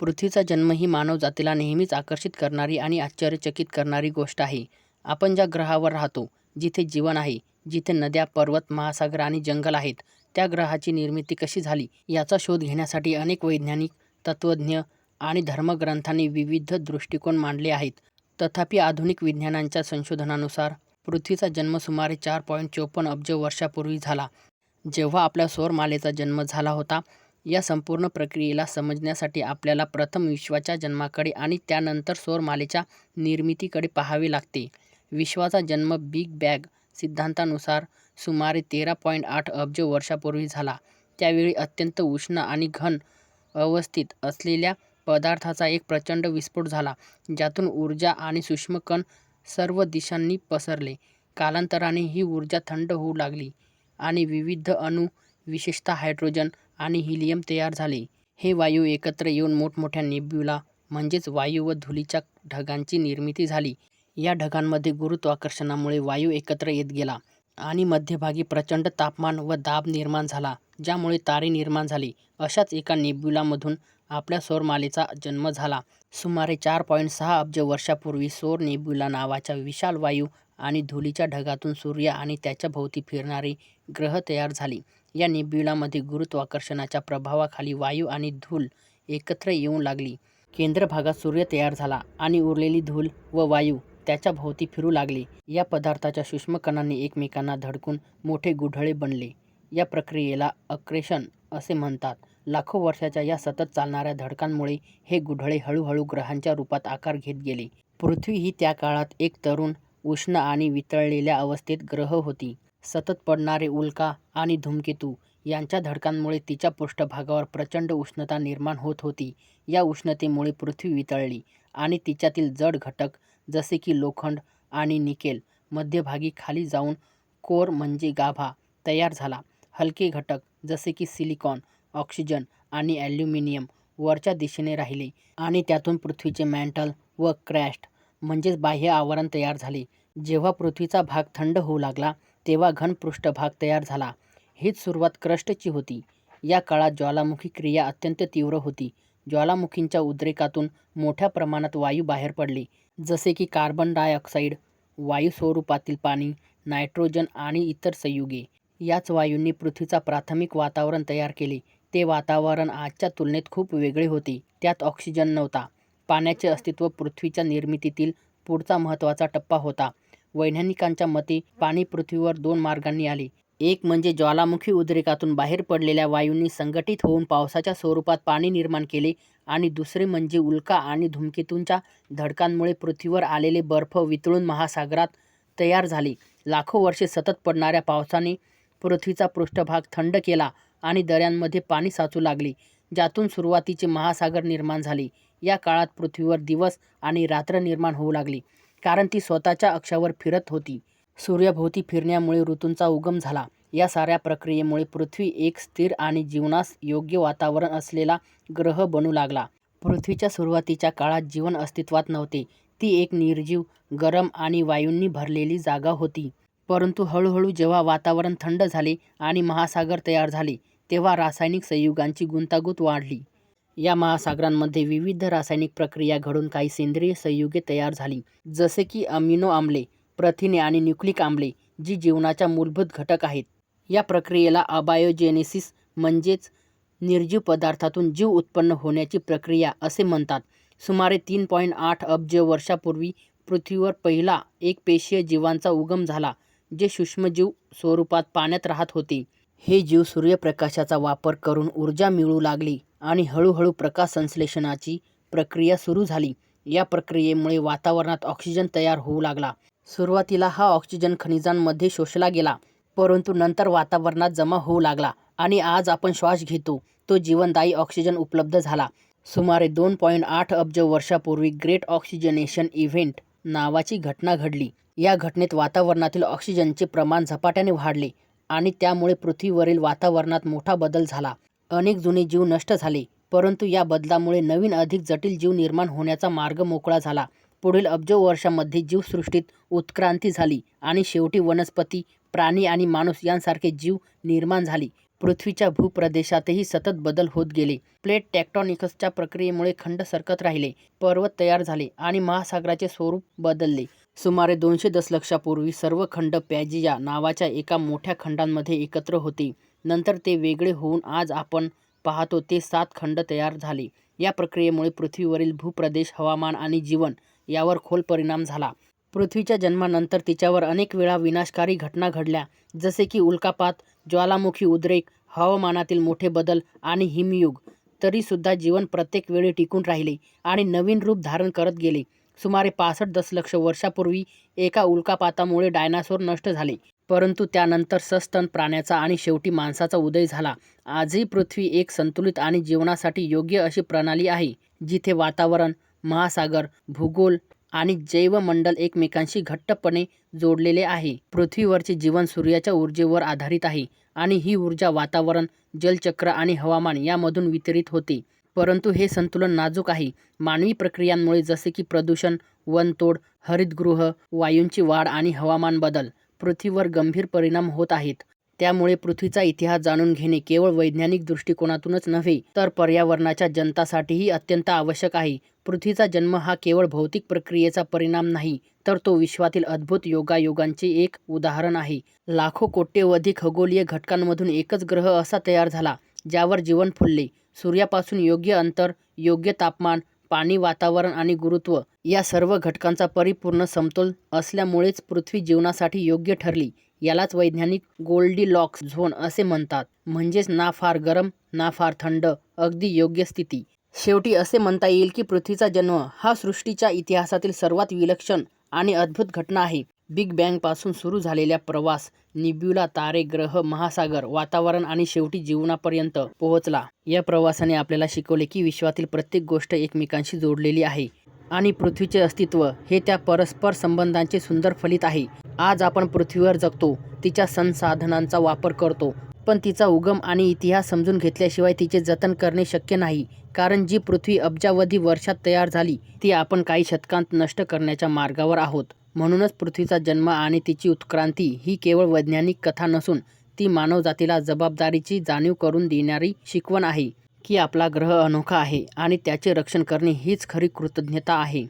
पृथ्वीचा जन्म ही मानवजातीला नेहमीच आकर्षित करणारी आणि आश्चर्यचकित करणारी गोष्ट आहे. आपण ज्या ग्रहावर राहतो, जिथे जीवन आहे, जिथे नद्या, पर्वत, महासागर आणि जंगल आहेत, त्या ग्रहाची निर्मिती कशी झाली याचा शोध घेण्यासाठी अनेक वैज्ञानिक, तत्त्वज्ञ आणि धर्मग्रंथांनी विविध दृष्टिकोन मांडले आहेत. तथापि, आधुनिक विज्ञानांच्या संशोधनानुसार पृथ्वीचा जन्म सुमारे चार पॉईंट चोपन्न अब्ज वर्षापूर्वी झाला, जेव्हा आपल्या सौरमालेचा जन्म झाला होता. या संपूर्ण प्रक्रियेला समजण्यासाठी आपल्याला प्रथम विश्वाच्या जन्माकडे आणि त्यानंतर सौरमालेच्या निर्मितीकडे पाहावे लागते. विश्वाचा जन्म बिग बॅग सिद्धांतानुसार सुमारे तेरा पॉइंट आठ अब्ज वर्षांपूर्वी झाला. त्यावेळी अत्यंत उष्ण आणि घन अवस्थेत असलेल्या पदार्थाचा एक प्रचंड विस्फोट झाला, ज्यातून ऊर्जा आणि सूक्ष्म कण सर्व दिशांनी पसरले. कालांतराने ही ऊर्जा थंड होऊ लागली आणि विविध अणू, विशेषतः हायड्रोजन आणि हिलियम तयार झाले. हे वायू एकत्र येऊन मोठमोठ्या नेब्युला म्हणजेच वायू व धुळीच्या ढगांची निर्मिती झाली. या ढगांमध्ये गुरुत्वाकर्षणामुळे वायू एकत्र येत गेला आणि मध्यभागी प्रचंड तापमान व दाब निर्माण झाला, ज्यामुळे तारे निर्माण झाले. अशाच एका नेब्युलामधून आपल्या सौरमालेचा जन्म झाला. सुमारे चार पॉइंट सहा अब्ज वर्षांपूर्वी सौर नेब्युला नावाच्या विशाल वायू आणि धुळीच्या ढगातून सूर्य आणि त्याच्या भोवती फिरणारे ग्रह तयार झाले. या नेब्युलामध्ये गुरुत्वाकर्षणाच्या प्रभावाखाली वायू आणि धूळ एकत्र येऊ लागली. केंद्रभागात सूर्य तयार झाला आणि उरलेली धूळ व वायू त्याच्या भोवती फिरू लागले. या पदार्थाच्या सूक्ष्मकणांनी एकमेकांना धडकून मोठे गुढळे बनले. या प्रक्रियेला अक्रेशन असे म्हणतात. लाखो वर्षांच्या या सतत चालणाऱ्या धडकांमुळे हे गुढळे हळूहळू ग्रहांच्या रूपात आकार घेत गेले. पृथ्वी ही त्या काळात एक तरुण, उष्ण आणि वितळलेल्या अवस्थेत ग्रह होती. सतत पडणारे उल्का आणि धूमकेतू यांच्या धडकांमुळे तिच्या पृष्ठभागावर प्रचंड उष्णता निर्माण होत होती. या उष्णतेमुळे पृथ्वी वितळली आणि तिच्यातील जड घटक जसे की लोखंड आणि निकेल मध्यभागी खाली जाऊन कोर म्हणजे गाभा तयार झाला. हलके घटक जसे की सिलिकॉन, ऑक्सिजन आणि ॲल्युमिनियम वरच्या दिशेने राहिले आणि त्यातून पृथ्वीचे मॅन्टल व क्रस्ट म्हणजेच बाह्य आवरण तयार झाले. जेव्हा पृथ्वीचा भाग थंड होऊ लागला, तेव्हा घन पृष्ठभाग तयार झाला. हीच सुरुवात क्रस्टची होती. या काळात ज्वालामुखी क्रिया अत्यंत तीव्र होती. ज्वालामुखींच्या उद्रेकातून मोठ्या प्रमाणात वायू बाहेर पडले, जसे की कार्बन डायऑक्साइड, वायू स्वरूपातील पाणी, नायट्रोजन आणि इतर संयुगे. याच वायूंनी पृथ्वीचा प्राथमिक वातावरण तयार केले. ते वातावरण आजच्या तुलनेत खूप वेगळे होते. त्यात ऑक्सिजन नव्हता. पाण्याचे अस्तित्व पृथ्वीच्या निर्मितीतील पुढचा महत्त्वाचा टप्पा होता. वैज्ञानिकांच्या मते पाणी पृथ्वीवर दोन मार्गांनी आले. एक म्हणजे ज्वालामुखी उद्रेकातून बाहेर पडलेल्या वायूंनी संघटित होऊन पावसाच्या स्वरूपात पाणी निर्माण केले आणि दुसरे म्हणजे उल्का आणि धूमकेतूंच्या धडकांमुळे पृथ्वीवर आलेले बर्फ वितळून महासागरात तयार झाले. लाखो वर्षे सतत पडणाऱ्या पावसाने पृथ्वीचा पृष्ठभाग थंड केला आणि दऱ्यांमध्ये पाणी साचू लागले, ज्यातून सुरुवातीचे महासागर निर्माण झाले. या काळात पृथ्वीवर दिवस आणि रात्र निर्माण होऊ लागले, कारण ती स्वतःच्या अक्षावर फिरत होती. सूर्याभोवती फिरण्यामुळे ऋतूंचा उगम झाला. या साऱ्या प्रक्रियेमुळे पृथ्वी एक स्थिर आणि जीवनास योग्य वातावरण असलेला ग्रह बनू लागला. पृथ्वीच्या सुरुवातीच्या काळात जीवन अस्तित्वात नव्हते. ती एक निर्जीव, गरम आणि वायूंनी भरलेली जागा होती. परंतु हळूहळू जेव्हा वातावरण थंड झाले आणि महासागर तयार झाले, तेव्हा रासायनिक संयुगांची गुंतागुंत वाढली. या महासागरांमध्ये विविध रासायनिक प्रक्रिया घडून काही सेंद्रिय संयुगे तयार झाली, जसे की अमिनो आम्ले, प्रथिने आणि न्यूक्लिक आम्ले, जी जीवनाच्या मूलभूत घटक आहेत. या प्रक्रियेला अबायोजेनेसिस म्हणजेच निर्जीव पदार्थातून जीव उत्पन्न होण्याची प्रक्रिया असे म्हणतात. सुमारे तीन पॉईंट आठ अब्ज वर्षापूर्वी पृथ्वीवर पहिला एकपेशीय जीवांचा उगम झाला, जे सूक्ष्मजीव स्वरूपात पाण्यात राहत होते. हे जीव सूर्यप्रकाशाचा वापर करून ऊर्जा मिळू लागली आणि हळूहळू प्रकाश संश्लेषणाची प्रक्रिया सुरू झाली. या प्रक्रियेमुळे वातावरणात ऑक्सिजन तयार होऊ लागला. सुरुवातीला हा ऑक्सिजन खनिजांमध्ये शोषला गेला, परंतु नंतर वातावरणात जमा होऊ लागला आणि आज आपण श्वास घेतो तो जीवनदायी ऑक्सिजन उपलब्ध झाला. सुमारे दोन पॉइंट आठ अब्ज वर्षांपूर्वी ग्रेट ऑक्सिजनेशन इव्हेंट नावाची घटना घडली. या घटनेत वातावरणातील ऑक्सिजनचे प्रमाण झपाट्याने वाढले आणि त्यामुळे पृथ्वीवरील वातावरणात मोठा बदल झाला. अनेक जुने जीव नष्ट झाले, परंतु या बदलामुळे नवीन अधिक जटिल जीव निर्माण होण्याचा मार्ग मोकळा झाला. पुढील अब्जो वर्षांमध्ये जीवसृष्टीत उत्क्रांती झाली आणि शेवटी वनस्पती, प्राणी आणि माणूस यांसारखे जीव निर्माण झाले. पृथ्वीच्या भूप्रदेशातही सतत बदल होत गेले प्लेट टेक्टॉनिक्सच्या प्रक्रियेमुळे खंड सरकत राहिले पर्वत तयार झाले आणि महासागराचे स्वरूप बदलले सुमारे दोनशे दशलक्षापूर्वी सर्व खंड पॅजिया नावाच्या एका मोठ्या खंडांमध्ये एकत्र होते नंतर ते वेगळे होऊन आज आपण पाहतो ते सात खंड तयार झाले. या प्रक्रियेमुळे पृथ्वीवरील भूप्रदेश हवामान आणि जीवन यावर खोल परिणाम झाला. पृथ्वीच्या जन्मानंतर तिच्यावर अनेक वेळा विनाशकारी घटना घडल्या जसे की उल्कापात ज्वालामुखी उद्रेक हवामानातील मोठे बदल आणि हिमयुग. तरीसुद्धा जीवन प्रत्येक वेळी टिकून राहिले आणि नवीन रूप धारण करत गेले. सुमारे पासष्ट दशलक्ष वर्षापूर्वी एका उल्कापातामुळे डायनासोर नष्ट झाले. परंतु त्यानंतर सस्तन प्राण्याचा आणि शेवटी माणसाचा उदय झाला. आजही पृथ्वी एक संतुलित आणि जीवनासाठी योग्य अशी प्रणाली आहे जिथे वातावरण महासागर भूगोल आणि जैवमंडल एकमेकांशी घट्टपणे जोडलेले आहे. पृथ्वीवरचे जीवन सूर्याच्या ऊर्जेवर आधारित आहे आणि ही ऊर्जा वातावरण जलचक्र आणि हवामान यामधून वितरित होते. परंतु हे संतुलन नाजूक आहे. मानवी प्रक्रियांमुळे जसे की प्रदूषण वनतोड हरितगृह वायूंची वाढ आणि हवामान बदल पृथ्वीवर गंभीर परिणाम होत आहेत. त्यामुळे पृथ्वीचा इतिहास जाणून घेणे केवळ वैज्ञानिक दृष्टिकोनातूनच नव्हे तर पर्यावरणाच्या जनतासाठीही अत्यंत आवश्यक आहे. पृथ्वीचा जन्म हा केवळ भौतिक प्रक्रियेचा परिणाम नाही तर तो विश्वातील अद्भुत योगायोगांचे एक उदाहरण आहे. लाखो कोट्यवधी खगोलीय घटकांमधून एकच ग्रह असा तयार झाला ज्यावर जीवन फुलले. सूर्यापासून योग्य अंतर योग्य तापमान पाणी वातावरण आणि गुरुत्व या सर्व घटकांचा परिपूर्ण समतोल असल्यामुळेच पृथ्वी जीवनासाठी योग्य ठरली. यालाच वैज्ञानिक गोल्डीलॉक्स झोन असे म्हणतात. म्हणजेच ना फार गरम ना फार थंड अगदी योग्य स्थिती. शेवटी असे म्हणता येईल की पृथ्वीचा जन्म हा सृष्टीच्या इतिहासातील सर्वात विलक्षण आणि अद्भुत घटना आहे. बिग बँगपासून सुरू झालेल्या प्रवास निब्युला तारे ग्रह महासागर वातावरण आणि शेवटी जीवनापर्यंत पोहोचला. या प्रवासाने आपल्याला शिकवले की विश्वातील प्रत्येक गोष्ट एकमेकांशी जोडलेली आहे आणि पृथ्वीचे अस्तित्व हे त्या परस्पर संबंधांचे सुंदर फलित आहे. आज आपण पृथ्वीवर जगतो तिच्या संसाधनांचा वापर करतो पण तिचा उगम आणि इतिहास समजून घेतल्याशिवाय तिचे जतन करणे शक्य नाही कारण जी पृथ्वी अब्जावधी वर्षात तयार झाली ती आपण काही शतकांत नष्ट करण्याच्या मार्गावर आहोत. म्हणूनच पृथ्वीचा जन्म आणि तिची उत्क्रांती ही केवळ वैज्ञानिक कथा नसून ती मानवजातीला जबाबदारीची जाणीव करून देणारी शिकवण आहे की आपला ग्रह अनोखा आहे आणि त्याचे रक्षण करणे हीच खरी कृतज्ञता आहे.